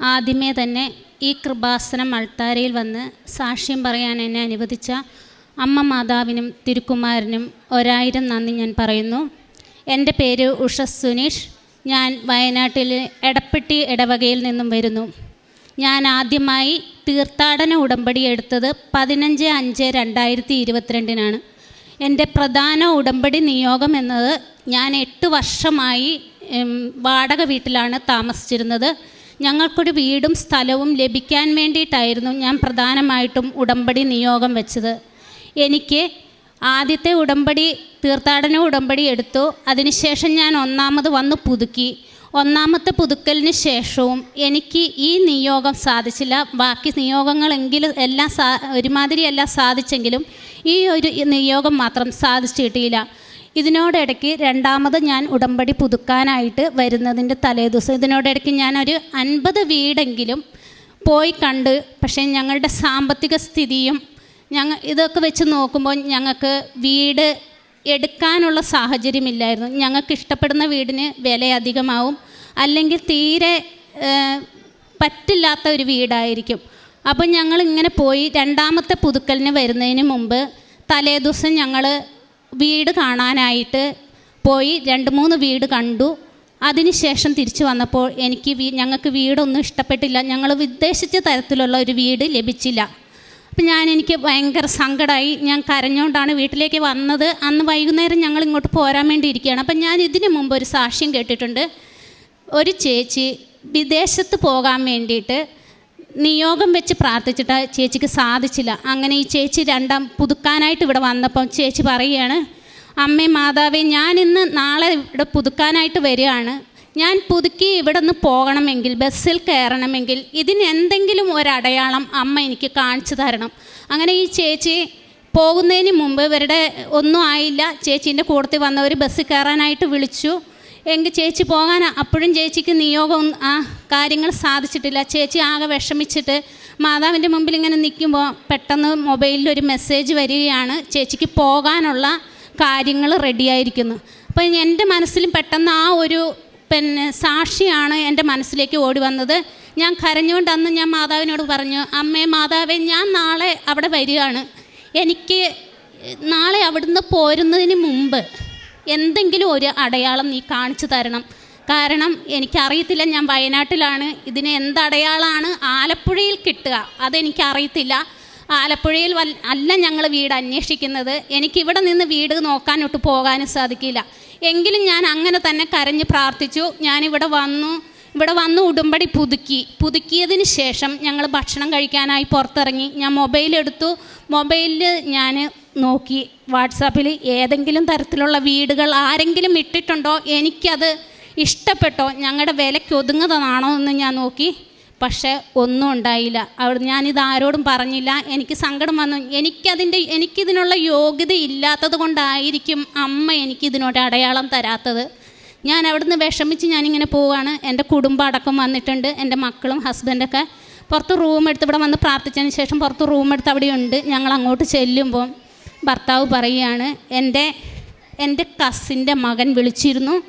ആദ്യമേ തന്നെ ഈ കൃപാസനം അൾത്താരയിൽ വന്ന് സാക്ഷ്യം പറയാൻ എന്നെ അനുവദിച്ച അമ്മ മാതാവിനും തിരുക്കുമാരനും ഒരായിരം നന്ദി ഞാൻ പറയുന്നു. എന്റെ പേര് ഉഷ സുനീഷ്. ഞാൻ വയനാട്ടിലെ എടപ്പെട്ടി ഇടവകയിൽ നിന്നും വരുന്നു. ഞാൻ ആദ്യമായി തീർത്ഥാടന ഉടമ്പടി എടുത്തത് പതിനഞ്ച് അഞ്ച് രണ്ടായിരത്തി ഇരുപത്തിരണ്ടിനാണ്. എന്റെ പ്രധാന ഉടമ്പടി നിയോഗം എന്നത് ഞാൻ എട്ട് വർഷമായി വാടക വീട്ടിലാണ് താമസിച്ചിരുന്നത്. ഞങ്ങൾക്കൊരു വീടും സ്ഥലവും ലഭിക്കാൻ വേണ്ടിയിട്ടായിരുന്നു ഞാൻ പ്രധാനമായിട്ടും ഉടമ്പടി നിയോഗം വെച്ചത്. എനിക്ക് ആദ്യത്തെ ഉടമ്പടി തീർത്ഥാടന ഉടമ്പടി എടുത്തു. അതിനുശേഷം ഞാൻ ഒന്നാമത് വന്ന് പുതുക്കി. ഒന്നാമത്തെ പുതുക്കലിന് ശേഷവും എനിക്ക് ഈ നിയോഗം സാധിച്ചില്ല. ബാക്കി നിയോഗങ്ങളെങ്കിലും എല്ലാം സാ ഒരുമാതിരി എല്ലാം സാധിച്ചെങ്കിലും ഈ ഒരു നിയോഗം മാത്രം സാധിച്ചു കിട്ടിയില്ല ഇതിനോടിടയ്ക്ക് രണ്ടാമത് ഞാൻ ഉടമ്പടി പുതുക്കാനായിട്ട് വരുന്നതിന്റെ തലേദിവസം ഇതിനോടിടയ്ക്ക് ഞാനൊരു അൻപത് വീടെങ്കിലും പോയി കണ്ട് പക്ഷേ ഞങ്ങളുടെ സാമ്പത്തിക സ്ഥിതിയും ഞങ്ങൾ ഇതൊക്കെ വെച്ച് നോക്കുമ്പോൾ ഞങ്ങൾക്ക് വീട് എടുക്കാനുള്ള സാഹചര്യമില്ലായിരുന്നു. ഞങ്ങൾക്ക് ഇഷ്ടപ്പെടുന്ന വീടിന് വില അധികമാവും അല്ലെങ്കിൽ തീരെ പറ്റില്ലാത്ത ഒരു വീടായിരിക്കും. അപ്പം ഞങ്ങൾ ഇങ്ങനെ പോയി രണ്ടാമത്തെ പുതുക്കലിന് വരുന്നതിന് മുമ്പ് തലേദിവസം ഞങ്ങൾ വീട് കാണാനായിട്ട് പോയി രണ്ട് മൂന്ന് വീട് കണ്ടു. അതിനുശേഷം തിരിച്ചു വന്നപ്പോൾ എനിക്ക് ഞങ്ങൾക്ക് വീടൊന്നും ഇഷ്ടപ്പെട്ടില്ല. ഞങ്ങൾ ഉദ്ദേശിച്ച തരത്തിലുള്ള ഒരു വീട് ലഭിച്ചില്ല. അപ്പം ഞാൻ എനിക്ക് ഭയങ്കര സങ്കടമായി. ഞാൻ കരഞ്ഞുകൊണ്ടാണ് വീട്ടിലേക്ക് വന്നത്. അന്ന് വൈകുന്നേരം ഞങ്ങൾ ഇങ്ങോട്ട് പോരാൻ വേണ്ടി ഇരിക്കുകയാണ്. അപ്പം ഞാൻ ഇതിനു മുമ്പ് ഒരു സാക്ഷ്യം കേട്ടിട്ടുണ്ട്. ഒരു ചേച്ചി വിദേശത്ത് പോകാൻ വേണ്ടിയിട്ട് നിയോഗം വെച്ച് പ്രാർത്ഥിച്ചിട്ട് ചേച്ചിക്ക് സാധിച്ചില്ല. അങ്ങനെ ഈ ചേച്ചി രണ്ടാം പുതുക്കാനായിട്ട് ഇവിടെ വന്നപ്പം ചേച്ചി പറയുകയാണ് അമ്മേ മാതാവേ ഞാൻ ഇന്ന് നാളെ ഇവിടെ പുതുക്കാനായിട്ട് വരികയാണ്. ഞാൻ പുതുക്കി ഇവിടെ നിന്ന് പോകണമെങ്കിൽ ബസ്സിൽ കയറണമെങ്കിൽ ഇതിന് എന്തെങ്കിലും ഒരടയാളം അമ്മ എനിക്ക് കാണിച്ചു തരണം. അങ്ങനെ ഈ ചേച്ചി പോകുന്നതിന് മുമ്പ് ഇവരുടെ ഒന്നും ആയില്ല. ചേച്ചീന്റെ കൂട്ടത്തിൽ വന്നവർ ബസ്സിൽ കയറാനായിട്ട് വിളിച്ചു. എങ്കിൽ ചേച്ചി പോകാൻ അപ്പോഴും ചേച്ചിക്ക് നിയോഗം ആ കാര്യങ്ങൾ സാധിച്ചിട്ടില്ല. ചേച്ചി ആകെ വിഷമിച്ചിട്ട് മാതാവിന്റെ മുമ്പിൽ ഇങ്ങനെ നിൽക്കുമ്പോൾ പെട്ടെന്ന് മൊബൈലിൽ ഒരു മെസ്സേജ് വരികയാണ്. ചേച്ചിക്ക് പോകാനുള്ള കാര്യങ്ങൾ റെഡിയായിരിക്കുന്നു അപ്പോൾ എന്റെ മനസ്സിലും പെട്ടെന്ന് ആ ഒരു പിന്നെ സാക്ഷിയാണ് എന്റെ മനസ്സിലേക്ക് ഓടി വന്നത്. ഞാൻ കരഞ്ഞുകൊണ്ട് അന്ന് ഞാൻ മാതാവിനോട് പറഞ്ഞു അമ്മേ മാതാവേ ഞാൻ നാളെ അവിടെ വരികയാണ്. എനിക്ക് നാളെ അവിടുന്ന് പോരുന്നതിന് മുമ്പ് എന്തെങ്കിലും ഒരു അടയാളം നീ കാണിച്ചു തരണം. കാരണം എനിക്കറിയത്തില്ല ഞാൻ വയനാട്ടിലാണ്. ഇതിന് എന്തടയാളാണ്? ആലപ്പുഴയിൽ കിട്ടുക. അതെനിക്കറിയത്തില്ല. ആലപ്പുഴയിൽ വൽ അല്ല ഞങ്ങൾ വീട് അന്വേഷിക്കുന്നത്. എനിക്കിവിടെ നിന്ന് വീട് നോക്കാനൊട്ട് പോകാനും സാധിക്കില്ല. എങ്കിലും ഞാൻ അങ്ങനെ തന്നെ കരഞ്ഞ് പ്രാർത്ഥിച്ചു. ഞാനിവിടെ വന്നു. ഇവിടെ വന്ന് ഉടുമ്പടി പുതുക്കി. പുതുക്കിയതിന് ശേഷം ഞങ്ങൾ ഭക്ഷണം കഴിക്കാനായി പുറത്തിറങ്ങി. ഞാൻ മൊബൈലെടുത്തു. മൊബൈലിൽ ഞാൻ നോക്കി വാട്സാപ്പിൽ ഏതെങ്കിലും തരത്തിലുള്ള വീടുകൾ ആരെങ്കിലും ഇട്ടിട്ടുണ്ടോ? എനിക്കത് ഇഷ്ടപ്പെട്ടോ? ഞങ്ങളുടെ വിലയ്ക്ക് ഒതുങ്ങുന്നതാണോ എന്ന് ഞാൻ നോക്കി. പക്ഷേ ഒന്നും ഉണ്ടായില്ല. അവിടെ ഞാനിത് ആരോടും പറഞ്ഞില്ല. എനിക്ക് സങ്കടം വന്നു. എനിക്കതിന്റെ എനിക്കിതിനുള്ള യോഗ്യത ഇല്ലാത്തത് കൊണ്ടായിരിക്കും അമ്മ എനിക്കിതിനോട് അടയാളം തരാത്തത്. ഞാൻ അവിടുന്ന് വിഷമിച്ച് ഞാനിങ്ങനെ പോവുകയാണ് എന്റെ കുടുംബം അടക്കം വന്നിട്ടുണ്ട്. എന്റെ മക്കളും ഹസ്ബൻഡൊക്കെ പുറത്ത് റൂം എടുത്ത് ഇവിടെ വന്ന് പ്രാർത്ഥിച്ചതിന് ശേഷം പുറത്ത് റൂം എടുത്ത് അവിടെയുണ്ട്. ഞങ്ങൾ അങ്ങോട്ട് ചെല്ലുമ്പോൾ ഭർത്താവ് പറയുകയാണ് എന്റെ എന്റെ കസിന്റെ മകൻ വിളിച്ചിരുന്നു.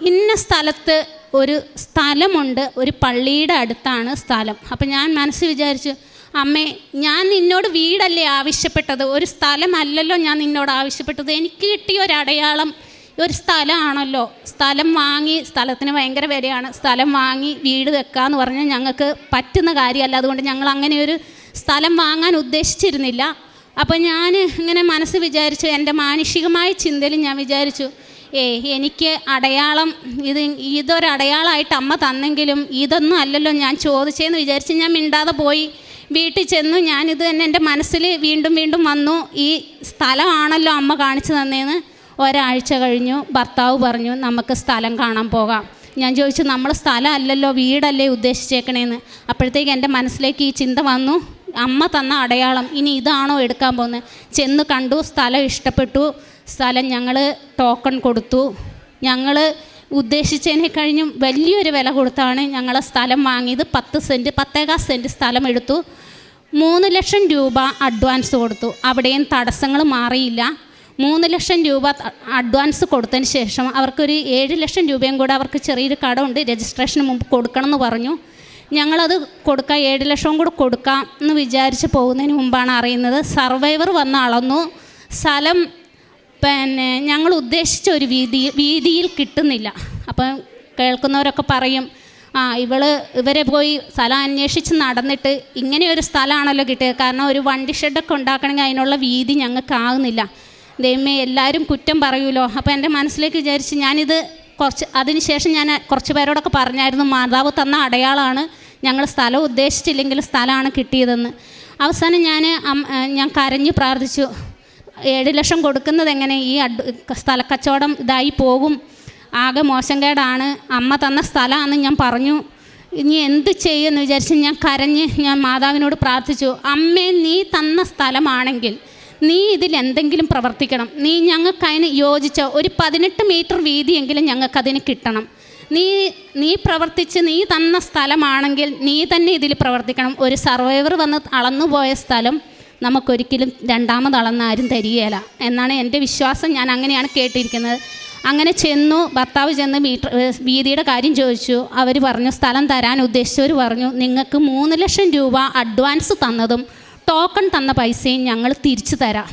ഇന്ന സ്ഥലത്ത് ഒരു സ്ഥലമുണ്ട് ഒരു പള്ളിയുടെ അടുത്താണ് സ്ഥലം. അപ്പം ഞാൻ മനസ്സ് വിചാരിച്ചു അമ്മേ ഞാൻ നിന്നോട് വീടല്ലേ ആവശ്യപ്പെട്ടത്? ഒരു സ്ഥലമല്ലല്ലോ ഞാൻ നിന്നോട് ആവശ്യപ്പെട്ടത്. എനിക്ക് കിട്ടിയ ഒരു അടയാളം ഒരു സ്ഥലമാണല്ലോ. സ്ഥലം വാങ്ങി സ്ഥലത്തിന് ഭയങ്കര വിലയാണ്. സ്ഥലം വാങ്ങി വീട് വെക്കാന്ന് പറഞ്ഞാൽ ഞങ്ങൾക്ക് പറ്റുന്ന കാര്യമല്ല. അതുകൊണ്ട് ഞങ്ങൾ അങ്ങനെ ഒരു സ്ഥലം വാങ്ങാൻ ഉദ്ദേശിച്ചിരുന്നില്ല. അപ്പോൾ ഞാൻ ഇങ്ങനെ മനസ്സ് വിചാരിച്ചു എന്റെ മാനുഷികമായ ചിന്തയിൽ ഞാൻ വിചാരിച്ചു ഏ എനിക്ക് അടയാളം ഇത് ഇതൊരടയാളമായിട്ട് അമ്മ തന്നെങ്കിലും ഇതൊന്നും അല്ലല്ലോ ഞാൻ ചോദിച്ചതെന്ന് വിചാരിച്ച് ഞാൻ മിണ്ടാതെ പോയി. വീട്ടിൽ ചെന്നു ഞാനിത് തന്നെ എന്റെ മനസ്സിൽ വീണ്ടും വീണ്ടും വന്നു ഈ സ്ഥലമാണല്ലോ അമ്മ കാണിച്ചു തന്നേന്ന് ഒരാഴ്ച കഴിഞ്ഞു ഭർത്താവ് പറഞ്ഞു നമുക്ക് സ്ഥലം കാണാൻ പോകാം. ഞാൻ ചോദിച്ചു നമ്മൾ സ്ഥലം അല്ലല്ലോ വീടല്ലേ ഉദ്ദേശിച്ചേക്കണേന്ന്? അപ്പോഴത്തേക്ക് എന്റെ മനസ്സിലേക്ക് ഈ ചിന്ത വന്നു. അമ്മ തന്ന അടയാളം ഇനി ഇതാണോ എടുക്കാൻ പോകുന്നത്? ചെന്ന് കണ്ടു സ്ഥലം ഇഷ്ടപ്പെട്ടു. സ്ഥലം ഞങ്ങൾ ടോക്കൺ കൊടുത്തു. ഞങ്ങൾ ഉദ്ദേശിച്ചതിനെ കഴിഞ്ഞും വലിയൊരു വില കൊടുത്താണ് ഞങ്ങൾ സ്ഥലം വാങ്ങിയത്. പത്ത് സെന്റ് പത്തേകാ സെന്റ് സ്ഥലം എടുത്തു. മൂന്ന് ലക്ഷം രൂപ അഡ്വാൻസ് കൊടുത്തു. അവിടെയും തടസ്സങ്ങൾ മാറിയില്ല. മൂന്ന് ലക്ഷം രൂപ അഡ്വാൻസ് കൊടുത്തതിന് ശേഷം അവർക്കൊരു ഏഴ് ലക്ഷം രൂപയും കൂടെ അവർക്ക് ചെറിയൊരു കടമുണ്ട്. രജിസ്ട്രേഷന് മുമ്പ് കൊടുക്കണം എന്ന് പറഞ്ഞു. ഞങ്ങളത് കൊടുക്കാം ഏഴ് ലക്ഷം കൂടെ കൊടുക്കാം എന്ന് വിചാരിച്ച് പോകുന്നതിന് മുമ്പാണ് അറിയുന്നത്. സർവൈവർ വന്ന് അളന്നു. സ്ഥലം പിന്നെ ഞങ്ങൾ ഉദ്ദേശിച്ച ഒരു വീതി വീതിയിൽ കിട്ടുന്നില്ല. അപ്പം കേൾക്കുന്നവരൊക്കെ പറയും ആ ഇവൾ ഇവരെ പോയി സ്ഥലം അന്വേഷിച്ച് നടന്നിട്ട് ഇങ്ങനെ ഒരു സ്ഥലമാണല്ലോ കിട്ടിയത്. കാരണം ഒരു വണ്ടി ഷെഡൊക്കെ ഉണ്ടാക്കണമെങ്കിൽ അതിനുള്ള വീതി ഞങ്ങൾക്ക് ആകുന്നില്ല ദൈവമേ എല്ലാവരും കുറ്റം പറയുമല്ലോ അപ്പോൾ എന്റെ മനസ്സിലേക്ക് വിചാരിച്ച് ഞാനിത് കുറച്ച് അതിനുശേഷം ഞാൻ കുറച്ച് പേരോടൊക്കെ പറഞ്ഞായിരുന്നു മാതാവ് തന്ന അടയാളമാണ് ഞങ്ങൾ സ്ഥലം ഉദ്ദേശിച്ചില്ലെങ്കിൽ സ്ഥലമാണ് കിട്ടിയതെന്ന്. അവസാനം ഞാൻ ഞാൻ കരഞ്ഞു പ്രാർത്ഥിച്ചു ഏഴ് ലക്ഷം കൊടുക്കുന്നത് എങ്ങനെ? ഈ അഡ് സ്ഥലക്കച്ചവടം ഇതായി പോകും. ആകെ മോശം കേടാണ്. അമ്മ തന്ന സ്ഥലമാണെന്ന് ഞാൻ പറഞ്ഞു. ഇനി എന്ത് ചെയ്യുമെന്ന് വിചാരിച്ച് ഞാൻ കരഞ്ഞ് ഞാൻ മാതാവിനോട് പ്രാർത്ഥിച്ചു അമ്മേ നീ തന്ന സ്ഥലമാണെങ്കിൽ നീ ഇതിൽ എന്തെങ്കിലും പ്രവർത്തിക്കണം. നീ ഞങ്ങൾക്ക് അതിന് യോജിച്ച ഒരു പതിനെട്ട് മീറ്റർ വീതിയെങ്കിലും ഞങ്ങൾക്കതിന് കിട്ടണം. നീ നീ പ്രവർത്തിച്ച് നീ തന്ന സ്ഥലമാണെങ്കിൽ നീ തന്നെ ഇതിൽ പ്രവർത്തിക്കണം. ഒരു സർവൈവർ വന്ന് അളന്നുപോയ സ്ഥലം നമുക്കൊരിക്കലും രണ്ടാമത് അളന്ന് ആരും തരികയില്ല എന്നാണ് എന്റെ വിശ്വാസം. ഞാൻ അങ്ങനെയാണ് കേട്ടിരിക്കുന്നത്. അങ്ങനെ ചെന്നു ഭർത്താവ് ചെന്ന് മീറ്റർ വീതിയുടെ കാര്യം ചോദിച്ചു. അവർ പറഞ്ഞു സ്ഥലം തരാൻ ഉദ്ദേശിച്ചവർ പറഞ്ഞു നിങ്ങൾക്ക് മൂന്ന് ലക്ഷം രൂപ അഡ്വാൻസ് തന്നതും ടോക്കൺ തന്ന പൈസയും ഞങ്ങൾ തിരിച്ചു തരാം.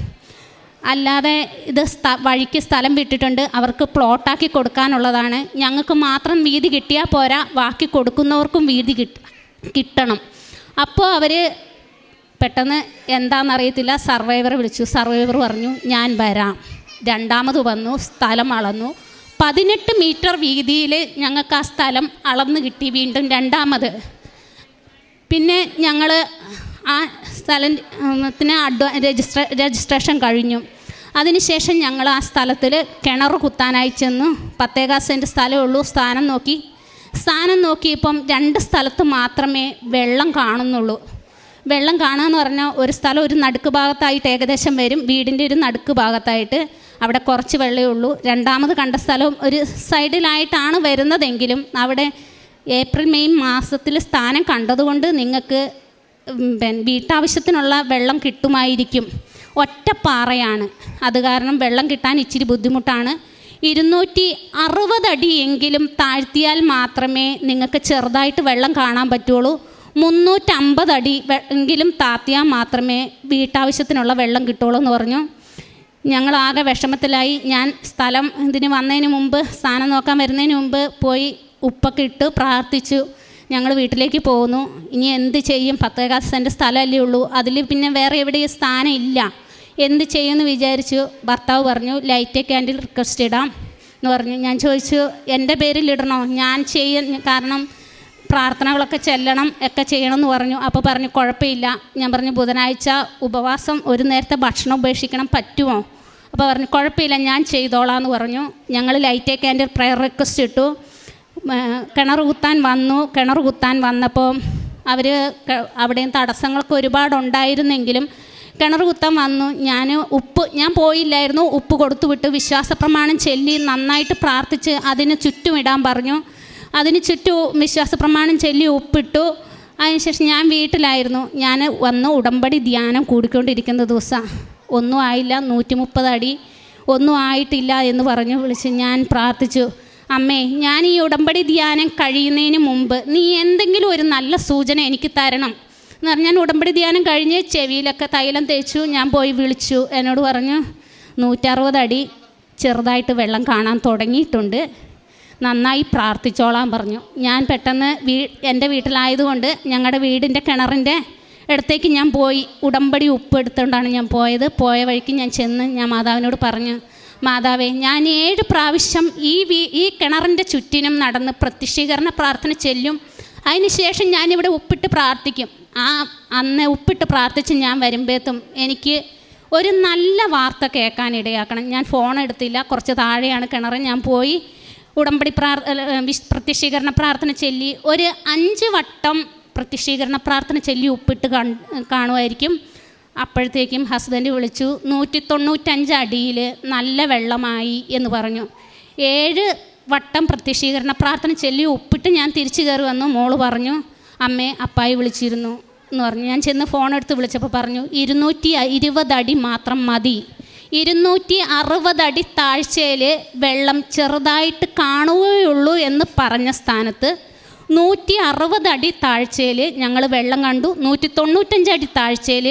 അല്ലാതെ ഇത് സ്ഥ വഴിക്ക് സ്ഥലം വിട്ടിട്ടുണ്ട് അവർക്ക് പ്ലോട്ടാക്കി കൊടുക്കാനുള്ളതാണ്. ഞങ്ങൾക്ക് മാത്രം വീതി കിട്ടിയാൽ പോരാ ബാക്കി കൊടുക്കുന്നവർക്കും വീതി കിട്ട കിട്ടണം. അപ്പോൾ അവർ പെട്ടെന്ന് എന്താണെന്നറിയത്തില്ല സർവൈവറെ വിളിച്ചു. സർവൈവർ പറഞ്ഞു ഞാൻ വരാം. രണ്ടാമത് വന്നു സ്ഥലം അളന്നു. പതിനെട്ട് മീറ്റർ വീതിയിൽ ഞങ്ങൾക്ക് ആ സ്ഥലം അളന്ന് കിട്ടി വീണ്ടും രണ്ടാമത്. പിന്നെ ഞങ്ങൾ ആ സ്ഥലത്തിന് അഡ്വാ രജിസ്ട്രേ രജിസ്ട്രേഷൻ കഴിഞ്ഞു. അതിനുശേഷം ഞങ്ങൾ ആ സ്ഥലത്തിൽ കിണർ കുത്താനായി ചെന്നു. പത്തേകാ സെന്റ് സ്ഥലമേ ഉള്ളൂ. സ്ഥാനം നോക്കി. സ്ഥാനം നോക്കിയപ്പം രണ്ട് സ്ഥലത്ത് മാത്രമേ വെള്ളം കാണുന്നുള്ളൂ. വെള്ളം കാണുകയെന്ന് പറഞ്ഞാൽ ഒരു സ്ഥലം ഒരു നടുക്ക് ഭാഗത്തായിട്ട് ഏകദേശം വരും. വീടിന്റെ ഒരു നടുക്ക് ഭാഗത്തായിട്ട്. അവിടെ കുറച്ച് വെള്ളമേ ഉള്ളൂ. രണ്ടാമത് കണ്ട സ്ഥലം ഒരു സൈഡിലായിട്ടാണ് വരുന്നതെങ്കിലും അവിടെ ഏപ്രിൽ മെയ് മാസത്തിൽ സ്ഥാനം കണ്ടതുകൊണ്ട് നിങ്ങൾക്ക് വീട്ടാവശ്യത്തിനുള്ള വെള്ളം കിട്ടുമായിരിക്കും. ഒറ്റ പാറയാണ്. അത് കാരണം വെള്ളം കിട്ടാൻ ഇച്ചിരി ബുദ്ധിമുട്ടാണ്. ഇരുന്നൂറ്റി അറുപതടി അടിയെങ്കിലും താഴ്ത്തിയാൽ മാത്രമേ നിങ്ങൾക്ക് ചെറുതായിട്ട് വെള്ളം കാണാൻ പറ്റുള്ളൂ. മുന്നൂറ്റമ്പത് അടി എങ്കിലും താത്തിയാൽ മാത്രമേ വീട്ടാവശ്യത്തിനുള്ള വെള്ളം കിട്ടുള്ളൂ എന്ന് പറഞ്ഞു. ഞങ്ങൾ ആകെ വിഷമത്തിലായി. ഞാൻ സ്ഥലം ഇതിന് വന്നതിന് മുമ്പ് സ്ഥാനം നോക്കാൻ വരുന്നതിന് മുമ്പ് പോയി ഉപ്പൊക്കെ ഇട്ട് പ്രാർത്ഥിച്ചു. ഞങ്ങൾ വീട്ടിലേക്ക് പോകുന്നു. ഇനി എന്ത് ചെയ്യും? പത്തേകാൽ സെന്റ് സ്ഥലമല്ലേ ഉള്ളൂ. അതിൽ പിന്നെ വേറെ എവിടെയും സ്ഥാനം ഇല്ല. എന്ത് ചെയ്യുമെന്ന് വിചാരിച്ചു ഭർത്താവ് പറഞ്ഞു ലൈറ്റ് ക്യാൻഡിൽ റിക്വസ്റ്റ് ഇടാം എന്ന് പറഞ്ഞു. ഞാൻ ചോദിച്ചു എന്റെ പേരിൽ ഇടണോ? ഞാൻ ചെയ്യ കാരണം പ്രാർത്ഥനകളൊക്കെ ചെല്ലണം ഒക്കെ ചെയ്യണമെന്ന് പറഞ്ഞു. അപ്പോൾ പറഞ്ഞു കുഴപ്പമില്ല. ഞാൻ പറഞ്ഞു ബുധനാഴ്ച ഉപവാസം ഒരു നേരത്തെ ഭക്ഷണം ഉപേക്ഷിക്കണം പറ്റുമോ? അപ്പോൾ പറഞ്ഞു കുഴപ്പമില്ല ഞാൻ ചെയ്തോളാം എന്ന് പറഞ്ഞു. ഞങ്ങൾ ലൈറ്റ് ക്യാൻഡിൽ പ്രയർ റിക്വസ്റ്റ് ഇട്ടു. കിണർ കുത്താൻ വന്നു. കിണർ കുത്താൻ വന്നപ്പോൾ അവർ അവിടെയും തടസ്സങ്ങളൊക്കെ ഒരുപാടുണ്ടായിരുന്നെങ്കിലും കിണർ കുത്താൻ വന്നു. ഞാൻ ഉപ്പ് ഞാൻ പോയില്ലായിരുന്നു. ഉപ്പ് കൊടുത്തു വിട്ടു വിശ്വാസപ്രമാണം ചൊല്ലി നന്നായിട്ട് പ്രാർത്ഥിച്ച് അതിന് ചുറ്റുമിടാൻ പറഞ്ഞു. അതിന് ചുറ്റും വിശ്വാസപ്രമാണം ചൊല്ലി ഉപ്പിട്ടു. അതിനുശേഷം ഞാൻ വീട്ടിലായിരുന്നു. ഞാൻ വന്ന് ഉടമ്പടി ധ്യാനം കൂടിക്കൊണ്ടിരിക്കുന്ന ദിവസം ഒന്നും ആയില്ല നൂറ്റി മുപ്പത് അടി ഒന്നും ആയിട്ടില്ല എന്ന് പറഞ്ഞു വിളിച്ച് ഞാൻ പ്രാർത്ഥിച്ചു. അമ്മേ ഞാൻ ഈ ഉടമ്പടി ധ്യാനം കഴിയുന്നതിന് മുമ്പ് നീ എന്തെങ്കിലും ഒരു നല്ല സൂചന എനിക്ക് തരണം. എന്ന് പറഞ്ഞാൽ ഉടമ്പടി ധ്യാനം കഴിഞ്ഞ് ചെവിയിലൊക്കെ തൈലം തേച്ചു ഞാൻ പോയി വിളിച്ചു. എന്നോട് പറഞ്ഞു നൂറ്ററുപത് അടി ചെറുതായിട്ട് വെള്ളം കാണാൻ തുടങ്ങിയിട്ടുണ്ട്. നന്നായി പ്രാർത്ഥിച്ചോളാൻ പറഞ്ഞു. ഞാൻ പെട്ടെന്ന് വീ എന്റെ വീട്ടിലായതുകൊണ്ട് ഞങ്ങളുടെ വീടിന്റെ കിണറിന്റെ അടുത്തേക്ക് ഞാൻ പോയി ഉടമ്പടി ഉപ്പ് എടുത്തുകൊണ്ടാണ് ഞാൻ പോയത്. പോയ വഴിക്ക് ഞാൻ ചെന്ന് ഞാൻ മാതാവിനോട് പറഞ്ഞു മാതാവേ ഞാൻ ഏഴ് പ്രാവശ്യം ഈ വീ ഈ കിണറിന്റെ ചുറ്റിനും നടന്ന് പ്രത്യക്ഷീകരണ പ്രാർത്ഥന ചെല്ലും. അതിനുശേഷം ഞാനിവിടെ ഉപ്പിട്ട് പ്രാർത്ഥിക്കും. ആ അന്ന് ഉപ്പിട്ട് പ്രാർത്ഥിച്ച് ഞാൻ വരുമ്പോഴത്തും എനിക്ക് ഒരു നല്ല വാർത്ത കേൾക്കാൻ ഇടയാക്കണം. ഞാൻ ഫോൺ എടുത്തില്ല. കുറച്ച് താഴെയാണ് കിണർ ഞാൻ പോയി ഉടമ്പടി പ്രാർ പ്രത്യക്ഷീകരണ പ്രാർത്ഥന ചൊല്ലി. ഒരു അഞ്ച് വട്ടം പ്രത്യക്ഷീകരണ പ്രാർത്ഥന ചൊല്ലി ഉപ്പിട്ട് കാണ് കാണുമായിരിക്കും. അപ്പോഴത്തേക്കും ഹസ്ബൻഡ് വിളിച്ചു നൂറ്റി തൊണ്ണൂറ്റഞ്ച് അടിയിൽ നല്ല വെള്ളമായി എന്ന് പറഞ്ഞു. ഏഴ് വട്ടം പ്രത്യക്ഷീകരണ പ്രാർത്ഥന ചൊല്ലി ഒപ്പിട്ട് ഞാൻ തിരിച്ചു കയറി വന്നു. മോൾ പറഞ്ഞു അമ്മേ അപ്പായി വിളിച്ചിരുന്നു എന്ന് പറഞ്ഞു. ഞാൻ ചെന്ന് ഫോൺ എടുത്ത് വിളിച്ചപ്പോൾ പറഞ്ഞു ഇരുന്നൂറ്റി അടി മാത്രം മതി. ഇരുന്നൂറ്റി അടി താഴ്ചയിൽ വെള്ളം ചെറുതായിട്ട് കാണുകയുള്ളൂ എന്ന് പറഞ്ഞ സ്ഥാനത്ത് നൂറ്റി അടി താഴ്ചയിൽ ഞങ്ങൾ വെള്ളം കണ്ടു. നൂറ്റി തൊണ്ണൂറ്റഞ്ച് അടി താഴ്ചയിൽ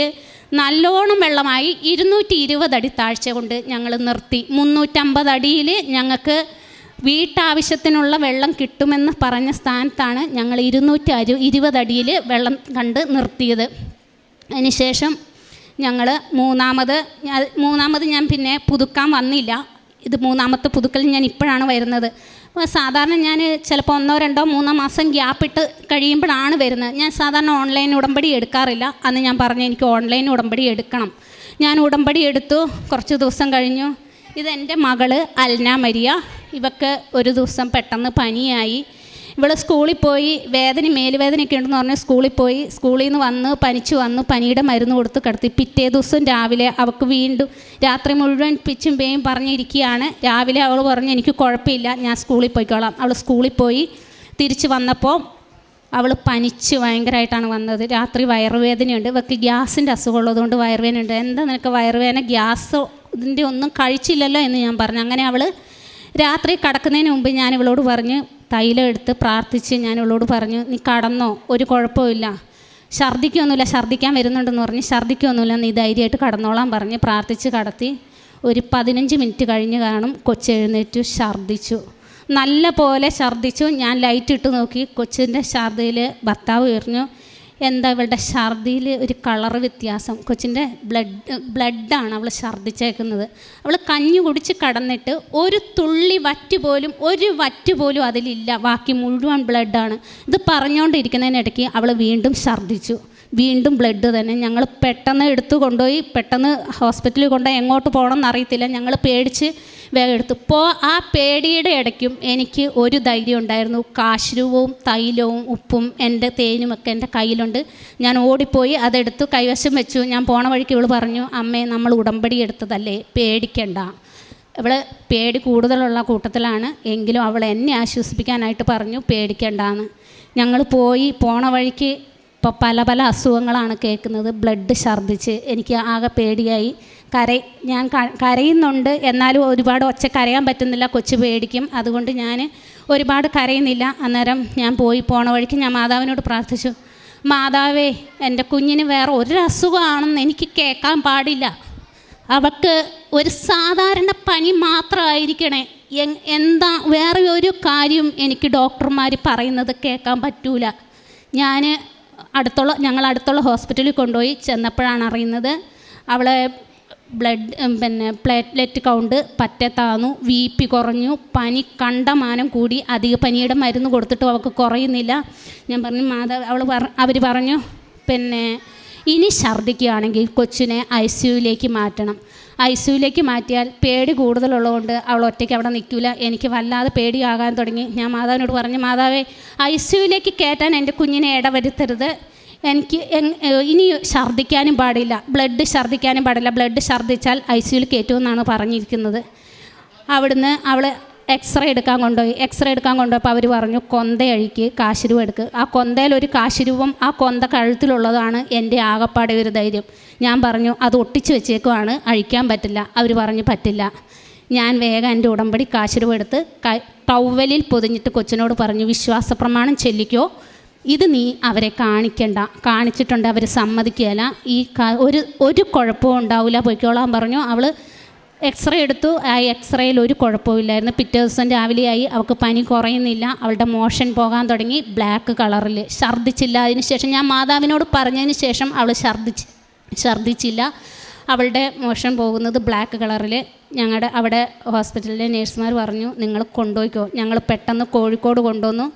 നല്ലോണം വെള്ളമായി ഇരുന്നൂറ്റി ഇരുപത് അടി താഴ്ച കൊണ്ട് ഞങ്ങൾ നിർത്തി. മുന്നൂറ്റമ്പത് അടിയിൽ ഞങ്ങൾക്ക് വീട്ടാവശ്യത്തിനുള്ള വെള്ളം കിട്ടുമെന്ന് പറഞ്ഞ സ്ഥാനത്താണ് ഞങ്ങൾ ഇരുന്നൂറ്റി അരു ഇരുപതടിയിൽ വെള്ളം കണ്ട് നിർത്തിയത്. അതിനുശേഷം ഞങ്ങൾ മൂന്നാമത് മൂന്നാമത് ഞാൻ പിന്നെ പുതുക്കാൻ വന്നില്ല. ഇത് മൂന്നാമത്തെ പുതുക്കൽ ഞാൻ ഇപ്പോഴാണ് വരുന്നത്. സാധാരണ ഞാൻ ചിലപ്പോൾ ഒന്നോ രണ്ടോ മൂന്നോ മാസം ഗ്യാപ്പ് ഇട്ട് കഴിയുമ്പോഴാണ് വരുന്നത്. ഞാൻ സാധാരണ ഓൺലൈൻ ഉടമ്പടി എടുക്കാറില്ല. അന്ന് ഞാൻ പറഞ്ഞു എനിക്ക് ഓൺലൈൻ ഉടമ്പടി എടുക്കണം. ഞാൻ ഉടമ്പടി എടുത്തു. കുറച്ച് ദിവസം കഴിഞ്ഞു. ഇതെന്റെ മകൾ അൽന മരിയ. ഇവക്ക് ഒരു ദിവസം പെട്ടെന്ന് പനിയായി. ഇവൾ സ്കൂളിൽ പോയി വേദന മേലുവേദനയൊക്കെ ഉണ്ടെന്ന് പറഞ്ഞാൽ സ്കൂളിൽ പോയി. സ്കൂളിൽ നിന്ന് വന്ന് പനിച്ചു വന്ന് പനിയുടെ മരുന്ന് കൊടുത്ത് കിടത്തി. പിറ്റേ ദിവസം രാവിലെ അവൾക്ക് വീണ്ടും രാത്രി മുഴുവൻ പിച്ചും പേയും പറഞ്ഞിരിക്കുകയാണ്. രാവിലെ അവൾ പറഞ്ഞു എനിക്ക് കുഴപ്പമില്ല ഞാൻ സ്കൂളിൽ പോയിക്കോളാം. അവൾ സ്കൂളിൽ പോയി തിരിച്ച് വന്നപ്പോൾ അവൾ പനിച്ച് ഭയങ്കരമായിട്ടാണ് വന്നത്. രാത്രി വയറുവേദനയുണ്ട്. ഇവർക്ക് ഗ്യാസിന്റെ അസുഖമുള്ളതുകൊണ്ട് വയറുവേദനയുണ്ട്. എന്താ നിനക്ക് വയറുവേദന? ഗ്യാസ് ഇതിന്റെ ഒന്നും കഴിച്ചില്ലല്ലോ എന്ന് ഞാൻ പറഞ്ഞു. അങ്ങനെ അവൾ രാത്രി കടക്കുന്നതിന് മുമ്പ് ഞാൻ ഇവളോട് പറഞ്ഞ് തൈലം എടുത്ത് പ്രാർത്ഥിച്ച് ഞാൻ ഇവളോട് പറഞ്ഞു നീ കടന്നോ ഒരു കുഴപ്പമില്ല ഛർദ്ദിക്കൊന്നുമില്ല ഛർദ്ദിക്കാൻ വരുന്നുണ്ടെന്ന് പറഞ്ഞ് ഛർദ്ദിക്കൊന്നുമില്ല നീ ധൈര്യമായിട്ട് കടന്നോളാൻ പറഞ്ഞ് പ്രാർത്ഥിച്ച് കടത്തി. ഒരു പതിനഞ്ച് മിനിറ്റ് കഴിഞ്ഞ് കാണും കൊച്ചെഴുന്നേറ്റു ഛർദ്ദിച്ചു. നല്ല പോലെ ഛർദ്ദിച്ചു. ഞാൻ ലൈറ്റ് ഇട്ട് നോക്കി. കൊച്ചിന്റെ ഛർദ്ദിയിൽ ഭർത്താവ് എറിഞ്ഞു എന്താ ഇവളുടെ ഛർദിയിൽ ഒരു കളർ വ്യത്യാസം? കൊച്ചിന്റെ ബ്ലഡ് ബ്ലഡാണ് അവൾ ഛർദിച്ചേക്കുന്നത്. അവൾ കഞ്ഞി കുടിച്ച് കടന്നിട്ട് ഒരു തുള്ളി വറ്റ് പോലും ഒരു വറ്റ് പോലും അതിലില്ല. ബാക്കി മുഴുവൻ ബ്ലഡാണ് ഇത് പറഞ്ഞുകൊണ്ടിരിക്കുന്നതിനിടയ്ക്ക് അവൾ വീണ്ടും ഛർദ്ദിച്ചു വീണ്ടും ബ്ലഡ് തന്നെ. ഞങ്ങൾ പെട്ടെന്ന് എടുത്തു കൊണ്ടുപോയി പെട്ടെന്ന് ഹോസ്പിറ്റലിൽ കൊണ്ടുപോയി എങ്ങോട്ട് പോകണം എന്നറിയത്തില്ല. ഞങ്ങൾ പേടിച്ച് വേഗം എടുത്തു. ഇപ്പോൾ ആ പേടിയുടെ ഇടയ്ക്കും എനിക്ക് ഒരു ധൈര്യം ഉണ്ടായിരുന്നു. കാശ്രൂവും തൈലവും ഉപ്പും എന്റെ തേനുമൊക്കെ എന്റെ കയ്യിലുണ്ട്. ഞാൻ ഓടിപ്പോയി അതെടുത്തു. കൈവശം വെച്ചു. ഞാൻ പോണ വഴിക്ക് ഇവൾ പറഞ്ഞു അമ്മേ നമ്മൾ ഉടമ്പടി എടുത്തതല്ലേ? പേടിക്കണ്ട. ഇവൾ പേടി കൂടുതലുള്ള കൂട്ടത്തിലാണ്. എങ്കിലും അവൾ എന്നെ ആശ്വസിപ്പിക്കാനായിട്ട് പറഞ്ഞു പേടിക്കണ്ടാന്ന്. ഞങ്ങൾ പോയി പോണ വഴിക്ക് ഇപ്പോൾ പല പല അസുഖങ്ങളാണ് കേൾക്കുന്നത്. ബ്ലഡ് ഛർദ്ദിച്ച് എനിക്ക് ആകെ പേടിയായി. കര ഞാൻ കരയുന്നുണ്ട്. എന്നാലും ഒരുപാട് ഒച്ച കരയാൻ പറ്റുന്നില്ല. കൊച്ചു പേടിക്കും. അതുകൊണ്ട് ഞാൻ ഒരുപാട് കരയുന്നില്ല. അന്നേരം ഞാൻ പോയി പോണ വഴിക്ക് ഞാൻ മാതാവിനോട് പ്രാർത്ഥിച്ചു. മാതാവേ എന്റെ കുഞ്ഞിന് വേറെ ഒരു അസുഖമാണെന്ന് എനിക്ക് കേൾക്കാൻ പാടില്ല. അവൾക്ക് ഒരു സാധാരണ പനി മാത്രമായിരിക്കണേ. എന്താ വേറെ ഒരു കാര്യം എനിക്ക് ഡോക്ടർമാർ പറയുന്നത് കേൾക്കാൻ പറ്റൂല. ഞാൻ അടുത്തുള്ള ഞങ്ങൾ അടുത്തുള്ള ഹോസ്പിറ്റലിൽ കൊണ്ടുപോയി ചെന്നപ്പോഴാണ് അറിയുന്നത്. അവളെ ബ്ലഡ് പിന്നെ പ്ലേറ്റ്ലെറ്റ് കൗണ്ട് പറ്റെ താന്നു വി പി കുറഞ്ഞു പനി കണ്ടമാനം കൂടി അധിക പനിയുടെ മരുന്ന് കൊടുത്തിട്ടും അവൾക്ക് കുറയുന്നില്ല. ഞാൻ പറഞ്ഞു മാതാവ് അവൾ അവർ പറഞ്ഞു പിന്നെ ഇനി ഛർദ്ദിക്കുകയാണെങ്കിൽ കൊച്ചിനെ ഐ സിയുയിലേക്ക് മാറ്റണം. ഐ സിയുയിലേക്ക് മാറ്റിയാൽ പേടി കൂടുതലുള്ളതുകൊണ്ട് അവൾ ഒറ്റയ്ക്ക് അവിടെ നിൽക്കില്ല. എനിക്ക് വല്ലാതെ പേടിയാകാൻ തുടങ്ങി. ഞാൻ മാതാവിനോട് പറഞ്ഞു മാതാവേ ഐ സിയുയിലേക്ക് കയറ്റാൻ എന്റെ കുഞ്ഞിനെ ഇടവരുത്തരുത്. എനിക്ക് ഇനി ഛർദ്ദിക്കാനും പാടില്ല. ബ്ലഡ് ഛർദ്ദിക്കാനും പാടില്ല. ബ്ലഡ് ഛർദ്ദിച്ചാൽ ഐ സിയുയിൽ കയറ്റുമെന്നാണ് പറഞ്ഞിരിക്കുന്നത്. അവിടുന്ന് അവൾ എക്സ്റേ എടുക്കാൻ കൊണ്ടുപോയി. എക്സ്റേ എടുക്കാൻ കൊണ്ടുപോയപ്പോൾ അവർ പറഞ്ഞു കൊന്ത അഴിക്ക് കാശുരൂപം എടുക്ക്. ആ കൊന്തയിൽ ഒരു കാശിരൂപം ആ കൊന്ത കഴുത്തിലുള്ളതാണ് എന്റെ ആകപ്പാടെ ഒരു ധൈര്യം. ഞാൻ പറഞ്ഞു അത് ഒട്ടിച്ച് വെച്ചേക്കുവാണ് അഴിക്കാൻ പറ്റില്ല. അവർ പറഞ്ഞു പറ്റില്ല. ഞാൻ വേഗം എന്റെ ഉടമ്പടി കാശുരൂപം എടുത്ത് ടൗവലിൽ പൊതിഞ്ഞിട്ട് കൊച്ചിനോട് പറഞ്ഞു വിശ്വാസ പ്രമാണം ചെല്ലിക്കോ. ഇത് നീ അവരെ കാണിക്കണ്ട. കാണിച്ചിട്ടുണ്ട് അവർ സമ്മതിക്കുകയില്ല. ഈ ഒരു ഒരു കുഴപ്പവും ഉണ്ടാവില്ല പൊയ്ക്കോളാൻ പറഞ്ഞു. അവൾ എക്സ്റേ എടുത്തു. ആ എക്സ്റേയിൽ ഒരു കുഴപ്പമില്ലായിരുന്നു പിറ്റേ ദിവസം രാവിലെയായി. അവൾക്ക് പനി കുറയുന്നില്ല. അവളുടെ മോഷൻ പോകാൻ തുടങ്ങി. ബ്ലാക്ക് കളറിൽ ഛർദ്ദിച്ചില്ല. അതിന് ശേഷം ഞാൻ മാതാവിനോട് പറഞ്ഞതിന് ശേഷം അവൾ ഛർദ്ദിച്ച് ഛർദ്ദിച്ചില്ല. അവളുടെ മോഷൻ പോകുന്നത് ബ്ലാക്ക് കളറിൽ ഞങ്ങളുടെ അവിടെ ഹോസ്പിറ്റലിലെ നേഴ്സുമാർ പറഞ്ഞു നിങ്ങൾ കൊണ്ടുപോയിക്കോ. ഞങ്ങൾ പെട്ടെന്ന് കോഴിക്കോട് കൊണ്ടുവന്നു.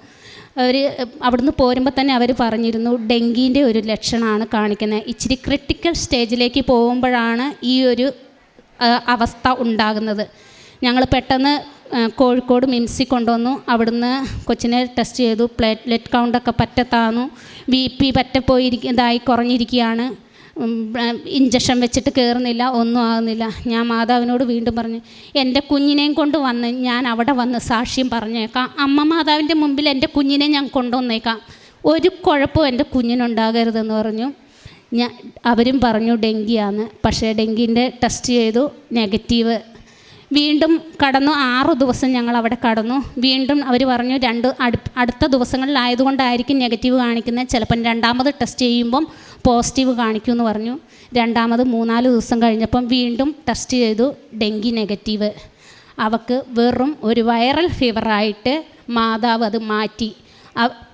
അവർ അവിടുന്ന് പോരുമ്പോൾ തന്നെ അവർ പറഞ്ഞിരുന്നു ഡെങ്കീന്റെ ഒരു ലക്ഷണമാണ് കാണിക്കുന്നത് ഇച്ചിരി ക്രിട്ടിക്കൽ സ്റ്റേജിലേക്ക് പോകുമ്പോഴാണ് ഈ ഒരു അവസ്ഥ ഉണ്ടാകുന്നത്. ഞങ്ങൾ പെട്ടെന്ന് കോഴിക്കോട് മിംസി കൊണ്ടുവന്നു. അവിടുന്ന് കൊച്ചിനെ ടെസ്റ്റ് ചെയ്തു. പ്ലേറ്റ്ലെറ്റ് കൗണ്ടൊക്കെ പറ്റ താന്നു. ബി പി പറ്റ പോയിരിക്കും ഇതായി കുറഞ്ഞിരിക്കുകയാണ് ഇഞ്ചക്ഷൻ വെച്ചിട്ട് കയറുന്നില്ല ഒന്നും ആകുന്നില്ല ഞാൻ മാതാവിനോട് വീണ്ടും പറഞ്ഞു എന്റെ കുഞ്ഞിനെയും കൊണ്ട് വന്ന് ഞാൻ അവിടെ വന്ന് സാക്ഷ്യം പറഞ്ഞേക്കാം. അമ്മ മാതാവിന്റെ മുമ്പിൽ എന്റെ കുഞ്ഞിനെ ഞാൻ കൊണ്ടുവന്നേക്കാം. ഒരു കുഴപ്പവും എന്റെ കുഞ്ഞിനുണ്ടാകരുതെന്ന് പറഞ്ഞു. ഞാൻ അവരും പറഞ്ഞു ഡെങ്കിയാന്ന്. പക്ഷേ ഡെങ്കിന്റെ ടെസ്റ്റ് ചെയ്തു നെഗറ്റീവ് വീണ്ടും കടന്നു ആറു ദിവസം ഞങ്ങൾ അവിടെ കടന്നു. വീണ്ടും അവർ പറഞ്ഞു രണ്ട് അടു അടുത്ത ദിവസങ്ങളിലായതുകൊണ്ടായിരിക്കും നെഗറ്റീവ് കാണിക്കുന്നത് ചിലപ്പം രണ്ടാമത് ടെസ്റ്റ് ചെയ്യുമ്പം പോസിറ്റീവ് കാണിക്കുമെന്ന് പറഞ്ഞു. രണ്ടാമത് മൂന്നാൽ ദിവസം കഴിഞ്ഞപ്പം വീണ്ടും ടെസ്റ്റ് ചെയ്തു ഡെങ്കി നെഗറ്റീവ് അവക്ക് വെറും ഒരു വൈറൽ ഫീവറായിട്ട് മാതാവ് അത് മാറ്റി.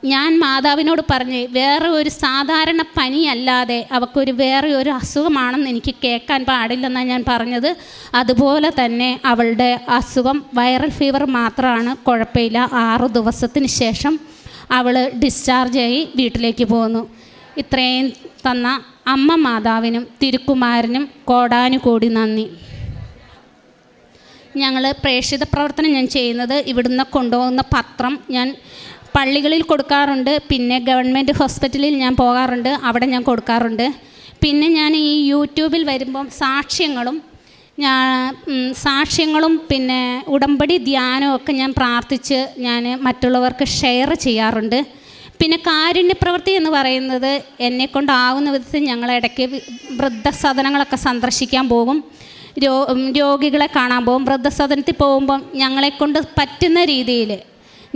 ഞാൻ മാതാവിനോട് പറഞ്ഞ് വേറെ ഒരു സാധാരണ പനിയല്ലാതെ അവൾക്കൊരു വേറെ ഒരു അസുഖമാണെന്ന് എനിക്ക് കേൾക്കാൻ പാടില്ലെന്നാണ് ഞാൻ പറഞ്ഞത്. അതുപോലെ തന്നെ അവളുടെ അസുഖം വൈറൽ ഫീവർ മാത്രമാണ് കുഴപ്പമില്ല. ആറു ദിവസത്തിന് ശേഷം അവൾ ഡിസ്ചാർജായി വീട്ടിലേക്ക് പോന്നു. ഇത്രയും തന്ന അമ്മ മാതാവിനും തിരുക്കുമാരനും കോടാനുകോടി നന്ദി. ഞങ്ങൾ പ്രേക്ഷിത പ്രവർത്തനം ഞാൻ ചെയ്യുന്നത് ഇവിടുന്ന് കൊണ്ടുപോകുന്ന പത്രം ഞാൻ പള്ളികളിൽ കൊടുക്കാറുണ്ട് പിന്നെ ഗവൺമെന്റ് ഹോസ്പിറ്റലിൽ ഞാൻ പോകാറുണ്ട് അവിടെ ഞാൻ കൊടുക്കാറുണ്ട്. പിന്നെ ഞാൻ ഈ യൂട്യൂബിൽ വരുമ്പം സാക്ഷ്യങ്ങളും ഞാൻ സാക്ഷ്യങ്ങളും പിന്നെ ഉടമ്പടി ധ്യാനവും ഒക്കെ ഞാൻ പ്രാർത്ഥിച്ച് ഞാൻ മറ്റുള്ളവർക്ക് ഷെയർ ചെയ്യാറുണ്ട്. പിന്നെ കാരുണ്യ പ്രവൃത്തി എന്ന് പറയുന്നത് എന്നെക്കൊണ്ടാവുന്ന വിധത്തിൽ ഞങ്ങൾ ഇടയ്ക്ക് വൃദ്ധസദനങ്ങളൊക്കെ സന്ദർശിക്കാൻ പോകും. രോ രോഗികളെ കാണാൻ പോകും. വൃദ്ധസദനത്തിൽ പോകുമ്പം ഞങ്ങളെക്കൊണ്ട് പറ്റുന്ന രീതിയിൽ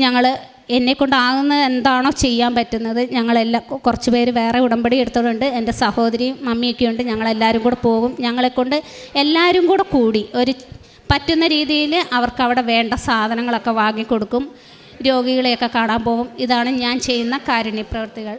ഞങ്ങൾ എന്നെക്കൊണ്ടാകുന്നത് എന്താണോ ചെയ്യാൻ പറ്റുന്നത്. ഞങ്ങളെല്ലാം കുറച്ച് പേര് വേറെ ഉടമ്പടി എടുത്തവരുണ്ട് എന്റെ സഹോദരിയും മമ്മിയൊക്കെ ഉണ്ട് ഞങ്ങളെല്ലാവരും കൂടെ പോകും. ഞങ്ങളെക്കൊണ്ട് എല്ലാവരും കൂടെ കൂടി ഒരു പറ്റുന്ന രീതിയിൽ അവർക്ക് അവിടെ വേണ്ട സാധനങ്ങളൊക്കെ വാങ്ങിക്കൊടുക്കും. രോഗികളെയൊക്കെ കാണാൻ പോകും ഇതാണ് ഞാൻ ചെയ്യുന്ന കാരുണ്യ പ്രവൃത്തികൾ